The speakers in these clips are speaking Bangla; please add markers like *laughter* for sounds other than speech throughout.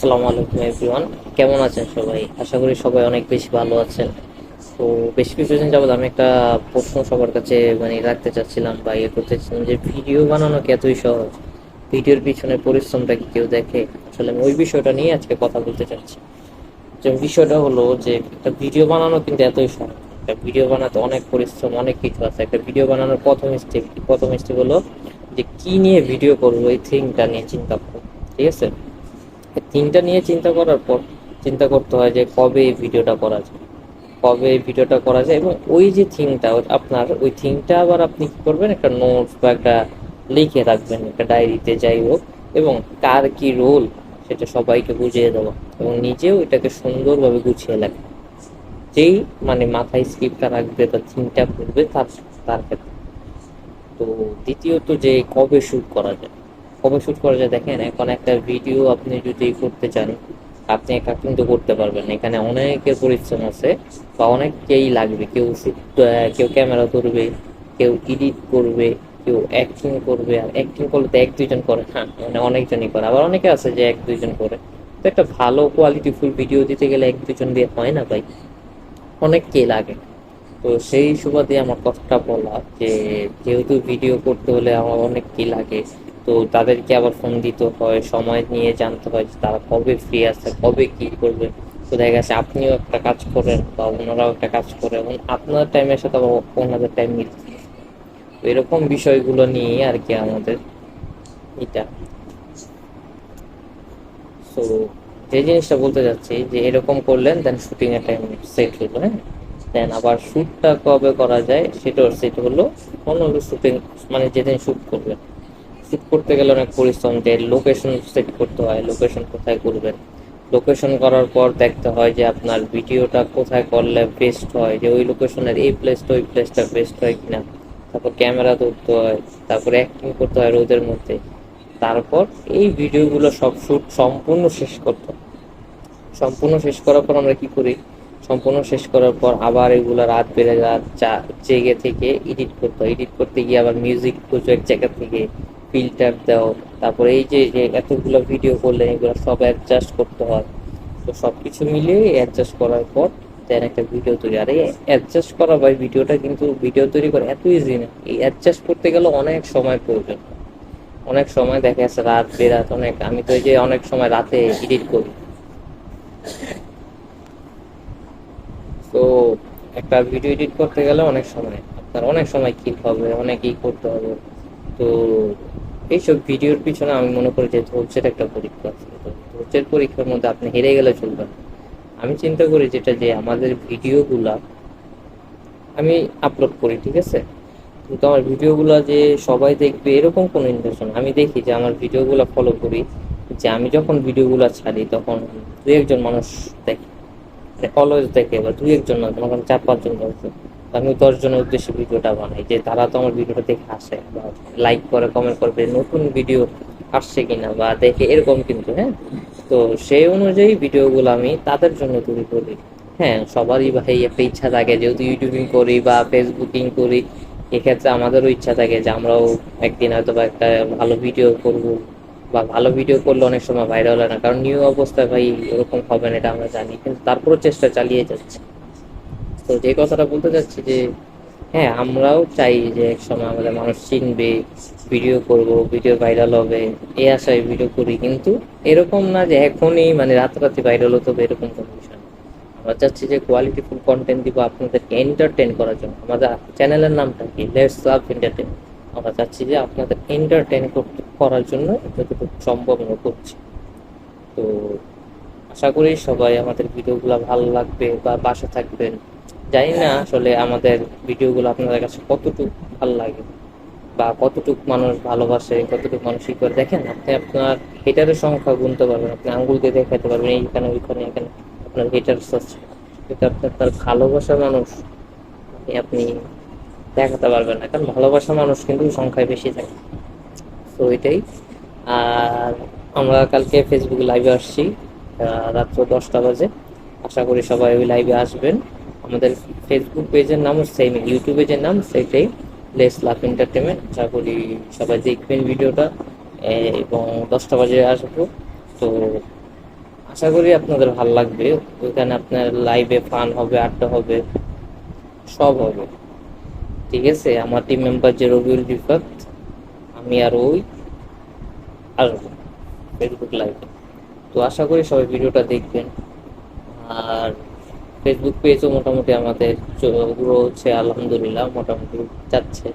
আসসালামু আলাইকুম, এভরিওয়ান। কেমন আছেন সবাই? আশা করি সবাই অনেক বেশি ভালো আছেন। তো বেশ কিছুদিন যাবত আমি একটা প্রশ্ন সবার কাছে মানে রাখতে চাচ্ছিলাম বা ইয়ে করতে চাচ্ছিলাম যে, ভিডিও বানানো কি এতই সহজ? ভিডিওর পিছনে পরিশ্রমটা কি কেউ দেখে? আসলে আমি ওই বিষয়টা নিয়ে আজকে কথা বলতে চাচ্ছি। যে, বিষয়টা হলো যে, একটা ভিডিও বানানো কিন্তু এতই সহজ। একটা ভিডিও বানাতে অনেক পরিশ্রম, অনেক কিছু আছে। একটা ভিডিও বানানোর প্রথম স্টেপ প্রথম স্টেপ হলো যে, কি নিয়ে ভিডিও করব, এই থিংটা নিয়ে চিন্তা করব। ঠিক আছে? থিংটা নিয়ে চিন্তা করার পর চিন্তা করতে হয় যে কবে এই ভিডিওটা করা যায়, কবে এই ভিডিওটা করা যায় এবং ওই যে থিংটা আপনার ওই থিংটা আবার আপনি কী করবেন, একটা নোটস বা একটা লিখে রাখবেন, একটা ডায়েরিতে যাই হোক এবং কার কি রোল সেটা সবাইকে বুঝিয়ে দেওয়া এবং নিজেও এটাকে সুন্দরভাবে গুছিয়ে লেখা। যেই মানে মাথায় স্ক্রিপ্টটা রাখবে বা থিংটা করবে তার তার ক্ষেত্রে। তো দ্বিতীয়ত যে কবে শ্যুট করা যায়। কবে শুট করা যায় দেখেন, এখন একটা ভিডিও আপনি যদি করতে চান, আপনি একা কিন্তু করতে পারবেন। এখানে অনেকের পরিশ্রম আছে, বা অনেককেই লাগবে। কেউ কেউ ক্যামেরা ধরবে, কেউ এডিট করবে, কেউ অ্যাক্টিং করবে। আর অ্যাক্টিং করলে তো এক, দুইজন করে। হ্যাঁ মানে অনেকজনই করে। আবার অনেকে আছে যে এক, দুইজন করে। তো একটা ভালো কোয়ালিটি ফুল ভিডিও দিতে গেলে এক দুজন দিয়ে হয় না ভাই? অনেককেই লাগে। তো সেই সুবাদে আমার কথাটা বলা যে, যেহেতু ভিডিও করতে হলে আমার অনেক কি লাগে। তো তাদেরকে আবার ফোন দিতে হয়, সময় নিয়ে জানতে হয় যে তারা কবে ফ্রি আছে, কবে কি করবে। তো দেখা গেছে আপনিও একটা কাজ করেন বা ওনারাও একটা কাজ করে এবং আপনার টাইমের সাথে ওনাদের টাইম মিলছে না। তো এরকম বিষয়গুলো নিয়ে আর কি আমাদের এটা। সো যে জিনিসটা বলতে যাচ্ছি যে এরকম করলেন দেন শুটিং এর টাইম সেট হলো হ্যাঁ? দেন আবার শ্যুটটা কবে করা যায়, সেটাও সেট হলো। অন্য শুটিং মানে যেদিন শ্যুট করবেন। শ্যুট করতে গেলে অনেক পরিশ্রম যে লোকেশন সেট করতে হয় লোকেশন কোথায় করবেন? লোকেশন করার পর দেখতে হয় যে আপনার ভিডিওটা কোথায় করলে বেস্ট হয়, যে ওই লোকেশনের এই প্লেসটা ওই প্লেসটা বেস্ট হয় কিনা। তারপর ক্যামেরা ধরতে হয়, তারপর অ্যাক্টিং করতে হয় রোদের মধ্যে। তারপর এই ভিডিওগুলো সব শ্যুট সম্পূর্ণ শেষ করতে। সম্পূর্ণ শেষ করার পর আমরা কি করি? সম্পূর্ণ শেষ করার পর আবার এগুলো রাত বেড়ে রাত জেগে থেকে এডিট করতে হয়। এডিট করতে গিয়ে আবার মিউজিক খুঁজো এক জায়গা থেকে ফিল্টার দাও, তারপরে এই যে এতগুলো ভিডিও করলেন, এগুলো সব অ্যাডজাস্ট করতে হয়। তো সব কিছু মিলিয়ে অ্যাডজাস্ট করার পর দেন একটা ভিডিও তৈরি। আর এই অ্যাডজাস্ট করা বা ভিডিওটা কিন্তু ভিডিও তৈরি করা এত ইজি না। এই অ্যাডজাস্ট করতে গেলে অনেক সময় প্রয়োজন। অনেক সময় দেখা যাচ্ছে রাত, বেরাত, অনেক। আমি তো এই যে অনেক সময় রাতে এডিট করি। তো একটা ভিডিও এডিট করতে গেলে অনেক সময়। আপনার অনেক সময় কি হবে অনেক ই করতে হবে। তো এইসব ভিডিওর পিছনে আমি মনে করি যে ধৈর্যের একটা পরীক্ষা ধৈর্যের পরীক্ষার মধ্যে আপনি হেরে গেলে চলবে না। আমি চিন্তা করি যেটা যে আমাদের ভিডিওগুলা আমি আপলোড করি, ঠিক আছে? কিন্তু আমার ভিডিওগুলো যে সবাই দেখবে, এরকম কোনো ইন্টেনশন আমি দেখি যে আমার ভিডিওগুলো ফলো করি, যে আমি যখন ভিডিওগুলো ছাড়ি তখন দু একজন মানুষ দেখে অলওয়েজ দেখে বা দু একজন না, মনে করেন চার পাঁচজন দেখে। আমি দশ জনের উদ্দেশ্যে ভিডিওটা বানাই, যে তারা তো আমার ভিডিওটা দেখে আসে বা লাইক করে কমেন্ট করবে নতুন ভিডিও আসছে কিনা বা দেখে এরকম কিন্তু হ্যাঁ? তো সেই অনুযায়ী ভিডিওগুলো আমি তাদের জন্য তৈরি করি। হ্যাঁ সবারই ভাই একটা ইচ্ছা থাকে, যেহেতু ইউটিউবিং করি বা ফেসবুকিং করি, এক্ষেত্রে আমাদেরও ইচ্ছা থাকে যে আমরাও একদিন হয়তো বা একটা ভালো ভিডিও করব বা ভালো ভিডিও করলে অনেক সময় ভাইরাল হয় না, কারণ নিউ অবস্থায় ভাই এরকম হবে না, এটা আমরা জানি। কিন্তু তারপরও চেষ্টা চালিয়ে যাচ্ছে। তো যে কথাটা বলতে চাচ্ছি যে হ্যাঁ আমরাও চাই যে এক সময় আমাদের মানুষ চিনবে, ভিডিও করব, ভিডিও ভাইরাল হবে, এই আশায় ভিডিও করি। কিন্তু এরকম না যে এখনই মানে রাতারাতি ভাইরাল হতে হবে এরকম কোনো বিষয় আমরা চাচ্ছি যে কোয়ালিটিফুল কন্টেন্ট দিব, আপনাদেরকে এন্টারটেন করার জন্য। আমাদের চ্যানেলের নামটা কি? লেটস লাভ এন্টারটেন আমরা চাচ্ছি যে আপনাদের এন্টারটেন করতে করার জন্য যতটুকু সম্ভব আমরা করছি। তো আশা করি সবাই আমাদের ভিডিওগুলো ভালো লাগবে বা বাসা থাকবেন। জানি না আসলে আমাদের ভিডিওগুলো আপনাদের কাছে কতটুকু ভালো লাগে বা কতটুকু মানুষ ভালোবাসে, কতটুকু মানুষ ই করে। দেখেন, আপনি আপনার হেটারের সংখ্যা গুনতে পারবেন, আপনি আঙ্গুল দিয়ে দেখাতে পারবেন এইখানে ওইখানে এখানে আপনার হেটার আছে কিন্তু আপনার তার ভালোবাসা মানুষ মানে আপনি দেখাতে পারবেন না, কারণ ভালোবাসা মানুষ কিন্তু সংখ্যায় বেশি থাকে। তো এটাই। আর আমরা কালকে ফেসবুক লাইভে আসছি রাত্র দশটা বাজে। আশা করি সবাই ওই লাইভে আসবেন। আমাদের ফেসবুক পেজের নামও সেম ইউটিউব পেজের নাম, সেটাই লেস লাভ এন্টারটেনমেন্ট আশা করি সবাই দেখবেন ভিডিওটা এবং দশটা বাজে আসব। তো আশা করি আপনাদের ভালো লাগবে। ওইখানে আপনার লাইভে ফান হবে, আড্ডা হবে, সব হবে। ঠিক আছে? আমার টিম মেম্বার যে রবিউল রিফাত আমি আর ওই আসব ফেসবুক লাইভে তো আশা করি সবাই ভিডিওটা দেখবেন। আর ফেসবুক পেজও মোটামুটি আমাদের গ্রো হচ্ছে, আলহামদুলিল্লাহ, মোটামুটি যাচ্ছে।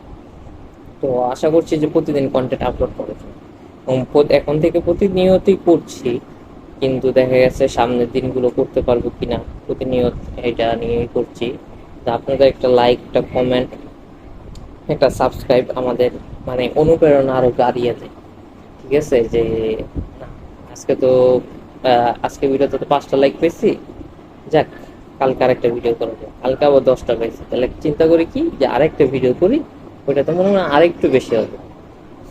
তো আশা করছি যে প্রতিদিন কন্টেন্ট আপলোড করেছে। এবং এখন থেকে প্রতিনিয়তই করছি, কিন্তু দেখা গেছে সামনের দিনগুলো করতে পারব কিনা, প্রতিনিয়ত এটা নিয়েই করছি। তো আপনাদের একটা লাইক একটা কমেন্ট একটা সাবস্ক্রাইব আমাদের মানে অনুপ্রেরণা আরও গাড়িয়ে দেয়। ঠিক আছে? যে আজকে তো আজকে ভিডিওতে তো পাঁচটা লাইক পেয়েছি। যাক কালকে আরেকটা ভিডিও করব কালকে আবার দশটা পেয়েছি তাহলে চিন্তা করি কি? যে আরেকটা ভিডিও করি, ওইটা তো মনে হয় আরেকটু বেশি হবে।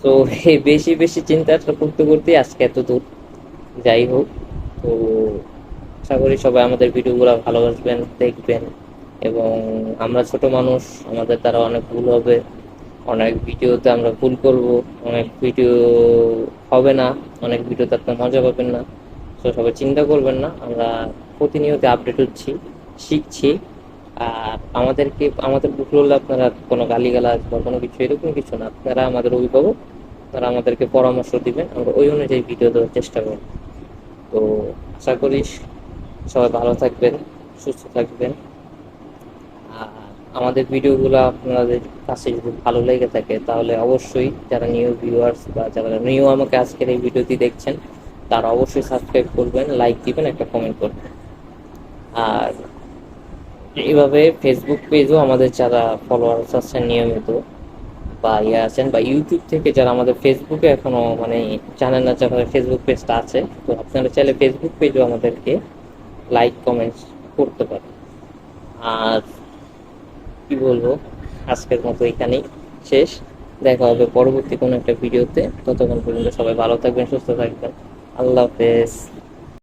তো *laughs* এই বেশি বেশি চিন্তাটা করতে করতে আজকে এত দূর। যাই হোক, তো আশা করি সবাই আমাদের ভিডিওগুলো ভালোবাসবেন, দেখবেন। এবং আমরা ছোট মানুষ, আমাদের দ্বারা অনেক ভুল হবে। অনেক ভিডিওতে আমরা ভুল করব, অনেক ভিডিও হবে না, অনেক ভিডিওতে আপনার মজা পাবেন না। তো সবাই চিন্তা করবেন না, আমরা প্রতিনিয়ত আপডেট হচ্ছি। শিখছি। আর আমাদেরকে, আমাদের ভুল আপনারা কোনো গালিগালাজ বা কোনো কিছু, এরকম কিছু না। আপনারা আমাদের অভিভাবক, তারা আমাদেরকে পরামর্শ দিবেন। আমরা ওই অনুযায়ী ভিডিও দেওয়ার চেষ্টা করব। তো আশা করি সবাই ভালো থাকবেন, সুস্থ থাকবেন। আর আমাদের ভিডিওগুলো আপনাদের কাছে যদি ভালো লেগে থাকে, তাহলে অবশ্যই যারা নিউ ভিউয়ার্স বা যারা নিউ আমাকে আজকের এই ভিডিওটি দেখছেন, তারা অবশ্যই সাবস্ক্রাইব করবেন লাইক দিবেন, একটা কমেন্ট করবেন। এইভাবে ফেসবুক পেজও আমাদের যারা ফলোয়ার্স আছেন নিয়মিত বা ইয়ে আছেন বা ইউটিউব থেকে যারা আমাদের ফেসবুকে এখনও মানে জানেন না যে ফেসবুক পেজটা আছে, তো আপনারা চাইলে ফেসবুক পেজও আমাদেরকে লাইক কমেন্টস করতে পারেন। আর কি বলব? আজকের মতো এখানেই শেষ। দেখা হবে পরবর্তী কোনো একটা ভিডিওতে ততক্ষণ পর্যন্ত সবাই ভালো থাকবেন, সুস্থ থাকবেন। আল্লাহ হাফেজ।